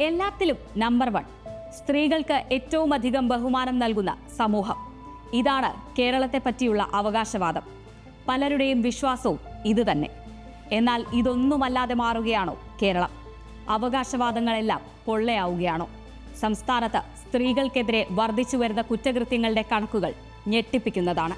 എല്ലാത്തിലും number one സ്ത്രീകൾക്ക് ഏറ്റവും അധികം ബഹുമാനം നൽകുന്ന സമൂഹം. ഇതാണ് കേരളത്തെ പറ്റിയുള്ള അവകാശവാദം. പലരുടെയും വിശ്വാസവും ഇത് തന്നെ. എന്നാൽ ഇതൊന്നുമല്ലാതെ മാറുകയാണോ കേരളം? അവകാശവാദങ്ങളെല്ലാം പൊള്ളയാവുകയാണോ? സംസ്ഥാനത്ത് സ്ത്രീകൾക്കെതിരെ വർദ്ധിച്ചു വരുന്ന കുറ്റകൃത്യങ്ങളുടെ കണക്കുകൾ ഞെട്ടിപ്പിക്കുന്നതാണ്.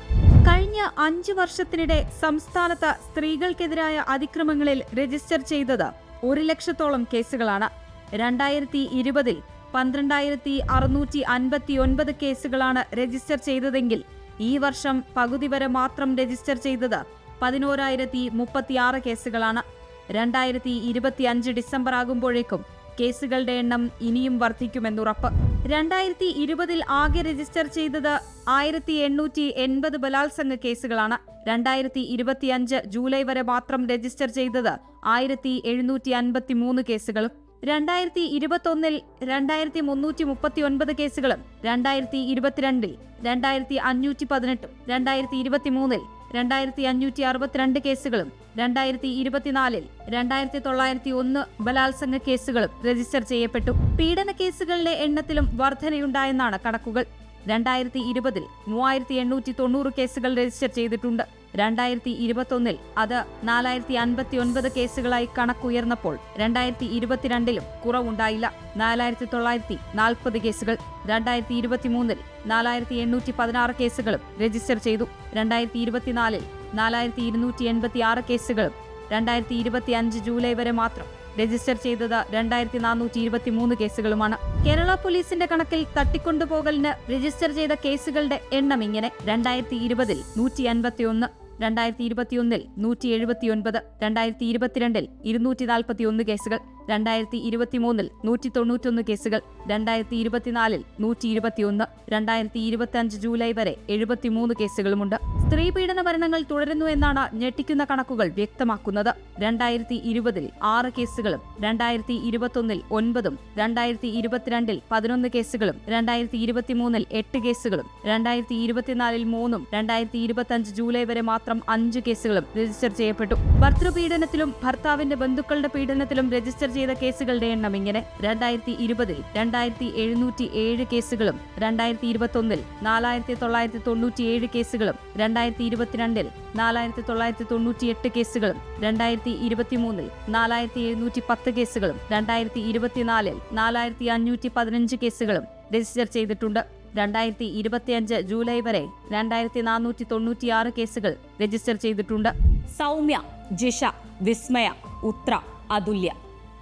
കഴിഞ്ഞ അഞ്ചു വർഷത്തിനിടെ സംസ്ഥാനത്ത് സ്ത്രീകൾക്കെതിരായ അതിക്രമങ്ങളിൽ രജിസ്റ്റർ ചെയ്തത് ഒരു ലക്ഷത്തോളം കേസുകളാണ്. രണ്ടായിരത്തി ഇരുപതിൽ പന്ത്രണ്ടായിരത്തി അറുന്നൂറ്റി അൻപത്തി ഒൻപത് കേസുകളാണ് രജിസ്റ്റർ ചെയ്തതെങ്കിൽ ഈ വർഷം പകുതി വരെ മാത്രം രജിസ്റ്റർ ചെയ്തത് പതിനോരായിരത്തി മുപ്പത്തിയാറ് കേസുകളാണ്. രണ്ടായിരത്തി ഇരുപത്തി അഞ്ച് ഡിസംബർ ആകുമ്പോഴേക്കും കേസുകളുടെ എണ്ണം ഇനിയും വർദ്ധിക്കുമെന്നുറപ്പ്. രണ്ടായിരത്തി ഇരുപതിൽ ആകെ രജിസ്റ്റർ ചെയ്തത് ആയിരത്തി എണ്ണൂറ്റി എൺപത് ബലാത്സംഗ കേസുകളാണ്. രണ്ടായിരത്തി ഇരുപത്തിയഞ്ച് ജൂലൈ വരെ മാത്രം രജിസ്റ്റർ ചെയ്തത് ആയിരത്തി എഴുന്നൂറ്റി അൻപത്തി മൂന്ന് കേസുകളും. രണ്ടായിരത്തി ഇരുപത്തൊന്നിൽ രണ്ടായിരത്തി മുന്നൂറ്റി മുപ്പത്തി ഒൻപത് കേസുകളും രണ്ടായിരത്തി ഇരുപത്തിരണ്ടിൽ രണ്ടായിരത്തി അഞ്ഞൂറ്റി പതിനെട്ടും രണ്ടായിരത്തി ഇരുപത്തിമൂന്നിൽ രണ്ടായിരത്തി അഞ്ഞൂറ്റി അറുപത്തിരണ്ട് കേസുകളും രണ്ടായിരത്തി ഇരുപത്തിനാലിൽ രണ്ടായിരത്തി തൊള്ളായിരത്തി ഒന്ന് ബലാത്സംഗ കേസുകളും രജിസ്റ്റർ ചെയ്യപ്പെട്ടു. പീഡന കേസുകളുടെ എണ്ണത്തിലും വർധനയുണ്ടായെന്നാണ് കണക്കുകൾ. രണ്ടായിരത്തി ഇരുപതിൽ മൂവായിരത്തി എണ്ണൂറ്റി തൊണ്ണൂറ് കേസുകൾ രജിസ്റ്റർ ചെയ്തിട്ടുണ്ട്. രണ്ടായിരത്തി ഇരുപത്തൊന്നിൽ അത് നാലായിരത്തി അൻപത്തി ഒൻപത് കേസുകളായി കണക്കുയർന്നപ്പോൾ രണ്ടായിരത്തി ഇരുപത്തിരണ്ടിലും കുറവുണ്ടായില്ല. നാലായിരത്തി തൊള്ളായിരത്തി നാൽപ്പത് കേസുകൾ രണ്ടായിരത്തി ഇരുപത്തിമൂന്നിൽ നാലായിരത്തി എണ്ണൂറ്റി പതിനാറ് കേസുകളും രജിസ്റ്റർ ചെയ്തു. രണ്ടായിരത്തി ഇരുപത്തിനാലിൽ നാലായിരത്തി ഇരുന്നൂറ്റി എൺപത്തി ആറ് കേസുകളും രണ്ടായിരത്തി ഇരുപത്തി അഞ്ച് ജൂലൈ വരെ മാത്രം രജിസ്റ്റർ ചെയ്തത് രണ്ടായിരത്തി നാനൂറ്റി ഇരുപത്തി മൂന്ന് കേസുകളുമാണ്. കേരള പോലീസിന്റെ കണക്കിൽ തട്ടിക്കൊണ്ടുപോകലിന് രജിസ്റ്റർ ചെയ്ത കേസുകളുടെ എണ്ണം ഇങ്ങനെ. രണ്ടായിരത്തി ഇരുപതിൽ നൂറ്റി അൻപത്തി ഒന്ന് രണ്ടായിരത്തി ഇരുപത്തിയൊന്നിൽ നൂറ്റി എഴുപത്തിയൊൻപത് രണ്ടായിരത്തി ഇരുപത്തിരണ്ടിൽ ഇരുന്നൂറ്റി നാൽപ്പത്തി ഒന്ന് കേസുകൾ രണ്ടായിരത്തി ഇരുപത്തിമൂന്നിൽ നൂറ്റി തൊണ്ണൂറ്റൊന്ന് കേസുകൾ രണ്ടായിരത്തി ഇരുപത്തിനാലിൽ നൂറ്റി ഇരുപത്തിയൊന്ന് രണ്ടായിരത്തി ഇരുപത്തിയഞ്ച് ജൂലൈ വരെ എഴുപത്തിമൂന്ന് കേസുകളുമുണ്ട്. സ്ത്രീ പീഡന മരണങ്ങൾ തുടരുന്നു എന്നാണ് ഞെട്ടിക്കുന്ന കണക്കുകൾ വ്യക്തമാക്കുന്നത്. രണ്ടായിരത്തി ഇരുപതിൽ ആറ് കേസുകളും രണ്ടായിരത്തി ഇരുപത്തൊന്നിൽ ഒൻപതും രണ്ടായിരത്തി ഇരുപത്തിരണ്ടിൽ പതിനൊന്ന് കേസുകളും രണ്ടായിരത്തി ഇരുപത്തിമൂന്നിൽ എട്ട് കേസുകളും രണ്ടായിരത്തി ഇരുപത്തിനാലിൽ മൂന്നും രണ്ടായിരത്തി ഇരുപത്തിയഞ്ച് ജൂലൈ വരെ മാത്രം അഞ്ച് കേസുകളും രജിസ്റ്റർ ചെയ്യപ്പെട്ടു. ഭർത്തൃപീഡനത്തിലും ഭർത്താവിന്റെ ബന്ധുക്കളുടെ പീഡനത്തിലും രജിസ്റ്റർ ചെയ്ത കേസുകളുടെ എണ്ണം ഇങ്ങനെ രണ്ടായിരത്തി ഇരുപതിൽ രണ്ടായിരത്തി എഴുന്നൂറ്റി ഏഴ് കേസുകളും രണ്ടായിരത്തി ഇരുപത്തൊന്നിൽ നാലായിരത്തി തൊള്ളായിരത്തി തൊണ്ണൂറ്റിയേഴ് കേസുകളും രണ്ടായിരത്തി ഇരുപത്തിരണ്ടിൽ നാലായിരത്തി തൊള്ളായിരത്തി തൊണ്ണൂറ്റിയെട്ട് കേസുകളും രണ്ടായിരത്തി ഇരുപത്തിമൂന്നിൽ നാലായിരത്തി എഴുന്നൂറ്റി പത്ത് കേസുകളും രണ്ടായിരത്തി ഇരുപത്തിനാലിൽ നാലായിരത്തി അഞ്ഞൂറ്റി പതിനഞ്ച് കേസുകളും രജിസ്റ്റർ ചെയ്തിട്ടുണ്ട്. രണ്ടായിരത്തി ഇരുപത്തിയഞ്ച് ജൂലൈ വരെ രണ്ടായിരത്തി നാനൂറ്റി തൊണ്ണൂറ്റിയാറ് കേസുകൾ രജിസ്റ്റർ ചെയ്തിട്ടുണ്ട്. സൗമ്യ ജിഷ വിസ്മയ ഉത്ര അതുല്യ.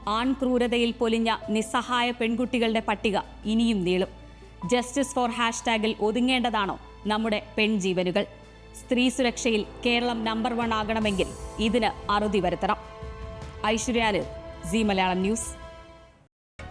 ആൺക്രൂരതയിൽ പൊലിഞ്ഞ നിസ്സഹായ പെൺകുട്ടികളുടെ പട്ടിക ഇനിയും നീളും. ജസ്റ്റിസ് ഫോർ ഹാഷ്ടാഗിൽ ഒതുങ്ങേണ്ടതാണോ നമ്മുടെ പെൺജീവനുകൾ? സ്ത്രീ സുരക്ഷയിൽ കേരളം നമ്പർ വൺ ആകണമെങ്കിൽ ഇതിന് അറുതി വരുത്തണം. ഐശ്വര്യാൽ സി മലയാളം ന്യൂസ്.